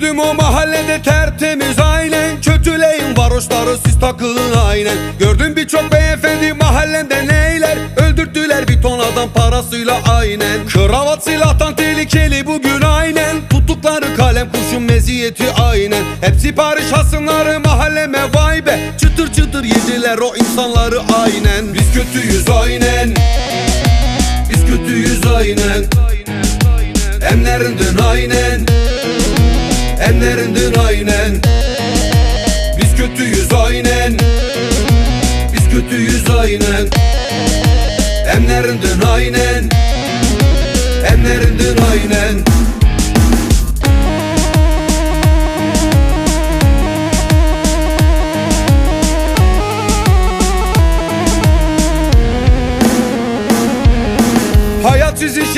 Büyüdüm o mahallede tertemiz aynen. Kötüleyin varoşları siz takılın aynen. Gördüm birçok beyefendi mahallemde neyler? Öldürttüler bir ton adam parasıyla aynen. Kravat silahtan tehlikeli bugün aynen. Tuttukları kalem kurşun meziyeti aynen. Hep sipariş hasımları mahalleme vay be. Çıtır çıtır yediler o insanları aynen. Biz kötüyüz aynen. Biz kötüyüz aynen. Emlerinden aynen. Emlerinden aynen. Biz kötüyüz aynen. Biz kötüyüz aynen. Emlerinden aynen. Emlerinden aynen. Hayat sizi şey